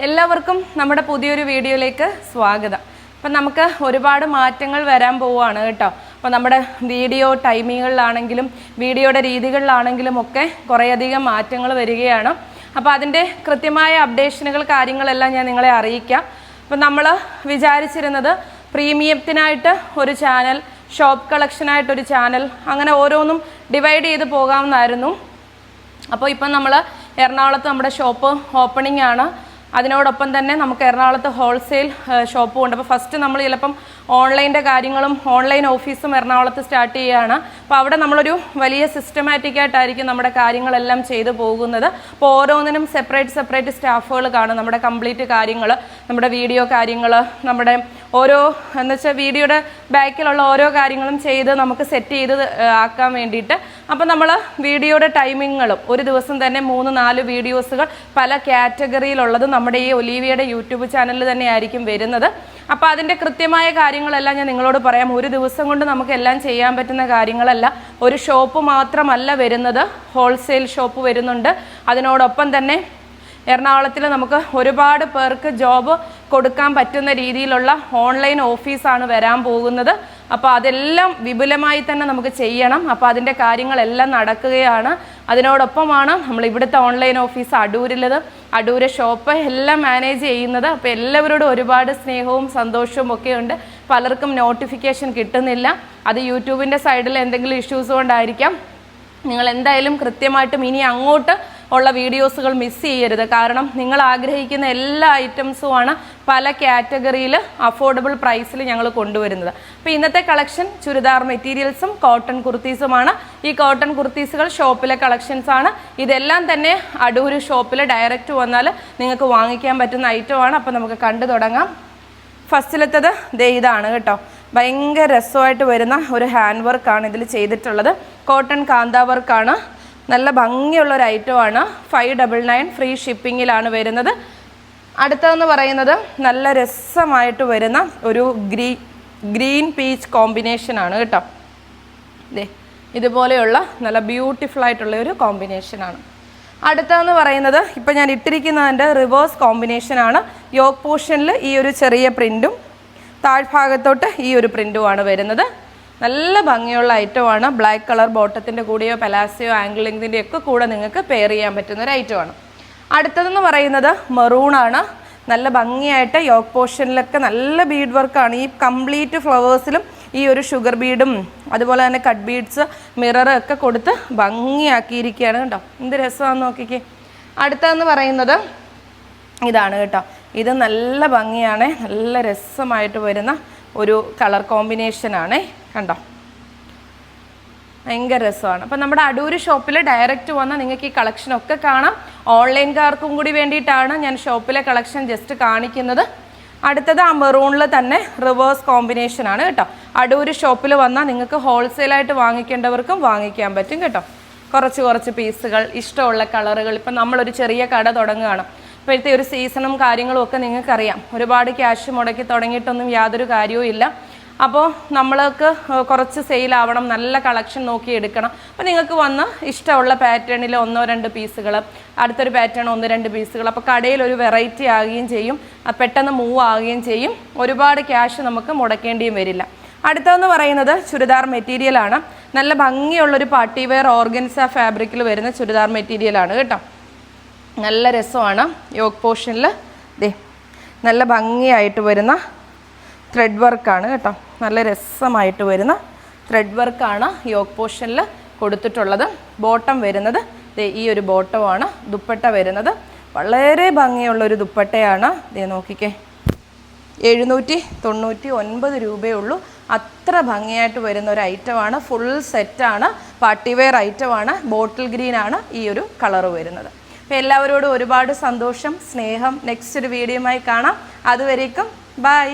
എല്ലാവർക്കും നമ്മുടെ പുതിയൊരു വീഡിയോയിലേക്ക് സ്വാഗതം. അപ്പം നമുക്ക് ഒരുപാട് മാറ്റങ്ങൾ വരാൻ പോവുകയാണ് കേട്ടോ. അപ്പോൾ നമ്മുടെ വീഡിയോ ടൈമിങ്ങുകളിലാണെങ്കിലും വീഡിയോയുടെ രീതികളിലാണെങ്കിലും ഒക്കെ കുറേയധികം മാറ്റങ്ങൾ വരികയാണ്. അപ്പോൾ അതിന്റെ കൃത്യമായ അപ്ഡേഷനുകൾ കാര്യങ്ങളെല്ലാം ഞാൻ നിങ്ങളെ അറിയിക്കാം. അപ്പം നമ്മൾ വിചാരിച്ചിരുന്നത് പ്രീമിയത്തിനായിട്ട് ഒരു ചാനൽ ഷോപ്പ് കളക്ഷനായിട്ടൊരു ചാനൽ അങ്ങനെ ഓരോന്നും ഡിവൈഡ് ചെയ്ത് പോകാമെന്നായിരുന്നു അപ്പോൾ ഇപ്പം നമ്മൾ എറണാകുളത്ത് നമ്മുടെ ഷോപ്പ് ഓപ്പണിംഗ് ആണ് അതിനോടൊപ്പം തന്നെ നമുക്ക് എറണാകുളത്ത് ഹോൾസെയിൽ ഷോപ്പും ഉണ്ട്. അപ്പോൾ ഫസ്റ്റ് നമ്മൾ ചിലപ്പം ഓൺലൈന്റെ കാര്യങ്ങളും ഓൺലൈൻ ഓഫീസും എറണാകുളത്ത് സ്റ്റാർട്ട് ചെയ്യുകയാണ് അപ്പോൾ അവിടെ നമ്മളൊരു വലിയ സിസ്റ്റമാറ്റിക് ആയിട്ടായിരിക്കും നമ്മുടെ കാര്യങ്ങളെല്ലാം ചെയ്തു പോകുന്നത്. അപ്പോൾ ഓരോന്നിനും സെപ്പറേറ്റ് സെപ്പറേറ്റ് സ്റ്റാഫുകൾ കാണും. നമ്മുടെ കംപ്ലീറ്റ് കാര്യങ്ങൾ നമ്മുടെ വീഡിയോ കാര്യങ്ങൾ നമ്മുടെ ഓരോ എന്ന് വെച്ചാൽ വീഡിയോയുടെ ബാക്കിലുള്ള ഓരോ കാര്യങ്ങളും ചെയ്ത് നമുക്ക് സെറ്റ് ചെയ്ത് ആക്കാൻ വേണ്ടിയിട്ട് അപ്പോൾ നമ്മൾ വീഡിയോയുടെ ടൈമിങ്ങുകളും ഒരു ദിവസം തന്നെ മൂന്ന് നാല് വീഡിയോസുകൾ പല കാറ്റഗറിയിലുള്ളത് നമ്മുടെ ഈ ഒലീവിയയുടെ യൂട്യൂബ് ചാനലിൽ തന്നെ ആയിരിക്കും വരുന്നത്. അപ്പോൾ അതിന്റെ കൃത്യമായ കാര്യങ്ങളെല്ലാം ഞാൻ നിങ്ങളോട് പറയാം. ഒരു ദിവസം കൊണ്ട് നമുക്ക് എല്ലാം ചെയ്യാൻ പറ്റുന്ന കാര്യങ്ങളല്ല. ഒരു ഷോപ്പ് മാത്രമല്ല വരുന്നത്. ഹോൾസെയിൽ ഷോപ്പ് വരുന്നുണ്ട്. അതിനോടൊപ്പം തന്നെ എറണാകുളത്തിൽ നമുക്ക് ഒരുപാട് പേർക്ക് ജോബ് കൊടുക്കാൻ പറ്റുന്ന രീതിയിലുള്ള ഓൺലൈൻ ഓഫീസാണ് വരാൻ പോകുന്നത്. അപ്പോൾ അതെല്ലാം വിപുലമായി തന്നെ നമുക്ക് ചെയ്യണം. അപ്പോൾ അതിന്റെ കാര്യങ്ങളെല്ലാം നടക്കുകയാണ്. അതിനോടൊപ്പമാണ് നമ്മൾ ഇവിടുത്തെ ഓൺലൈൻ ഓഫീസ് അടൂരിലത് അടൂര് ഷോപ്പ് എല്ലാം മാനേജ് ചെയ്യുന്നത്. അപ്പോൾ എല്ലാവരോടും ഒരുപാട് സ്നേഹവും സന്തോഷവും ഒക്കെ ഉണ്ട്. പലർക്കും നോട്ടിഫിക്കേഷൻ കിട്ടുന്നില്ല. അത് യൂട്യൂബിന്റെ സൈഡിൽ എന്തെങ്കിലും ഇഷ്യൂസ് കൊണ്ടായിരിക്കാം. നിങ്ങൾ എന്തായാലും കൃത്യമായിട്ടും ഇനി അങ്ങോട്ട് ഉള്ള വീഡിയോസുകൾ മിസ് ചെയ്യരുത്. കാരണം നിങ്ങൾ ആഗ്രഹിക്കുന്ന എല്ലാ ഐറ്റംസുമാണ് പല കാറ്റഗറിയിൽ അഫോർഡബിൾ പ്രൈസിൽ ഞങ്ങൾ കൊണ്ടുവരുന്നത്. അപ്പോൾ ഇന്നത്തെ കളക്ഷൻ ചുരിദാർ മെറ്റീരിയൽസും കോട്ടൺ കുർത്തീസുമാണ് ഈ കോട്ടൺ കുർത്തീസുകൾ ഷോപ്പിലെ കളക്ഷൻസ് ആണ്. ഇതെല്ലാം തന്നെ അടൂര് ഷോപ്പിൽ ഡയറക്റ്റ് വന്നാൽ നിങ്ങൾക്ക് വാങ്ങിക്കാൻ പറ്റുന്ന ഐറ്റമാണ് അപ്പോൾ നമുക്ക് കണ്ടു തുടങ്ങാം. ഫസ്റ്റിലത്തത് ദേ ഇതാണ് കേട്ടോ. ഭയങ്കര രസമായിട്ട് വരുന്ന ഒരു ഹാൻഡ് വർക്കാണ് ഇതിൽ ചെയ്തിട്ടുള്ളത്. കോട്ടൺ കാന്താ വർക്കാണ് നല്ല ഭംഗിയുള്ള ഒരു ഐറ്റമാണ്. ഫൈവ് ഡബിൾ നയൻ ഫ്രീ ഷിപ്പിങ്ങിലാണ് വരുന്നത്. അടുത്തതെന്ന് പറയുന്നത് നല്ല രസമായിട്ട് വരുന്ന ഒരു ഗ്രീ ഗ്രീൻ പീച്ച് കോമ്പിനേഷനാണ് കേട്ടോ. ദേ ഇതുപോലെയുള്ള നല്ല ബ്യൂട്ടിഫുൾ ആയിട്ടുള്ള ഒരു കോമ്പിനേഷനാണ് അടുത്തതെന്ന് പറയുന്നത് ഇപ്പം ഞാൻ ഇട്ടിരിക്കുന്നതിന്റെ റിവേഴ്സ് കോമ്പിനേഷനാണ് യോഗ് പോർഷനിൽ ഈ ഒരു ചെറിയ പ്രിന്റും താഴ്ഭാഗത്തോട്ട് ഈ ഒരു പ്രിന്റുമാണ് വരുന്നത്. നല്ല ഭംഗിയുള്ള ഐറ്റമാണ്. ബ്ലാക്ക് കളർ ബോട്ടത്തിന്റെ കൂടെയോ പെലാസിയോ ആംഗിളിങ്ങിന്റെ ഒക്കെ കൂടെ നിങ്ങൾക്ക് പെയർ ചെയ്യാൻ പറ്റുന്ന ഒരു ഐറ്റമാണ് അടുത്തതെന്ന് പറയുന്നത് മെറൂണാണ് നല്ല ഭംഗിയായിട്ട് യോക്ക് പോർഷനിലൊക്കെ നല്ല ബീഡ് വർക്കാണ് ഈ കംപ്ലീറ്റ് ഫ്ലവേഴ്സിലും ഈ ഒരു ഷുഗർ ബീഡും അതുപോലെ തന്നെ കട്ട് ബീഡ്സ് മിറർ ഒക്കെ കൊടുത്ത് ഭംഗിയാക്കിയിരിക്കുകയാണ് കേട്ടോ. എന്ത് രസമാണെന്ന് നോക്കിക്കേ. അടുത്തതെന്ന് പറയുന്നത് ഇതാണ് കേട്ടോ. ഇത് നല്ല ഭംഗിയാണ്. നല്ല രസമായിട്ട് വരുന്ന ഒരു കളർ കോമ്പിനേഷനാണ് കണ്ടോ? ഭയങ്കര രസമാണ്. അപ്പം നമ്മുടെ അടൂര് ഷോപ്പിൽ ഡയറക്റ്റ് വന്നാൽ നിങ്ങൾക്ക് ഈ കളക്ഷൻ ഒക്കെ കാണാം. ഓൺലൈൻകാർക്കും കൂടി വേണ്ടിയിട്ടാണ് ഞാൻ ഷോപ്പിലെ കളക്ഷൻ ജസ്റ്റ് കാണിക്കുന്നത്. അടുത്തത് ആ മെറൂണിൽ തന്നെ റിവേഴ്സ് കോമ്പിനേഷൻ ആണ് കേട്ടോ. അടൂര് ഷോപ്പിൽ വന്നാൽ നിങ്ങൾക്ക് ഹോൾസെയിലായിട്ട് വാങ്ങിക്കേണ്ടവർക്കും വാങ്ങിക്കാൻ പറ്റും കേട്ടോ. കുറച്ച് കുറച്ച് പീസുകൾ ഇഷ്ടമുള്ള കളറുകൾ ഇപ്പം നമ്മളൊരു ചെറിയ കട തുടങ്ങുകയാണ്. ഇപ്പോഴത്തെ ഒരു സീസണും കാര്യങ്ങളും ഒക്കെ നിങ്ങൾക്കറിയാം. ഒരുപാട് ക്യാഷ് മുടക്കി തുടങ്ങിയിട്ടൊന്നും യാതൊരു കാര്യവും ഇല്ല. അപ്പോൾ നമ്മൾക്ക് കുറച്ച് സെയിലാവണം നല്ല കളക്ഷൻ നോക്കി എടുക്കണം. അപ്പോൾ നിങ്ങൾക്ക് വന്ന് ഇഷ്ടമുള്ള പാറ്റേണിൽ ഒന്നോ രണ്ട് പീസുകൾ അടുത്തൊരു പാറ്റേൺ ഒന്നോ രണ്ട് പീസുകൾ അപ്പോൾ കടയിൽ ഒരു വെറൈറ്റി ആകുകയും ചെയ്യും. പെട്ടെന്ന് മൂവ് ആകുകയും ചെയ്യും. ഒരുപാട് ക്യാഷ് നമുക്ക് മുടക്കേണ്ടിയും വരില്ല. അടുത്തതെന്ന് പറയുന്നത് ചുരിദാർ മെറ്റീരിയലാണ്. നല്ല ഭംഗിയുള്ളൊരു പാർട്ടി വെയർ ഓർഗൻസ ഫാബ്രിക്കിൽ വരുന്ന ചുരിദാർ മെറ്റീരിയലാണ് കേട്ടോ. നല്ല രസമാണ് യോഗ പോർഷനിൽ ദേ നല്ല ഭംഗിയായിട്ട് വരുന്ന ത്രെഡ് വർക്കാണ് കേട്ടോ. നല്ല രസമായിട്ട് വരുന്ന ത്രെഡ് വർക്കാണ് യോഗ പോർഷനിൽ കൊടുത്തിട്ടുള്ളത്. ബോട്ടം വരുന്നത് ഈ ഒരു ബോട്ടമാണ് ദുപ്പട്ട വരുന്നത്. വളരെ ഭംഗിയുള്ള ഒരു ദുപ്പട്ടയാണ്. ദേ നോക്കിക്കേ. എഴുന്നൂറ്റി തൊണ്ണൂറ്റി ഒൻപത് രൂപയേ ഉള്ളൂ. അത്ര ഭംഗിയായിട്ട് വരുന്ന ഒരു ഐറ്റമാണ് ഫുൾ സെറ്റാണ് പാർട്ടിവെയർ ഐറ്റമാണ് ബോട്ടിൽ ഗ്രീനാണ് ഈ ഒരു കളറ് വരുന്നത്. അപ്പോൾ എല്ലാവരോടും ഒരുപാട് സന്തോഷം സ്നേഹം. നെക്സ്റ്റ് ഒരു വീഡിയോയുമായി കാണാം. അതുവരേക്കും ബൈ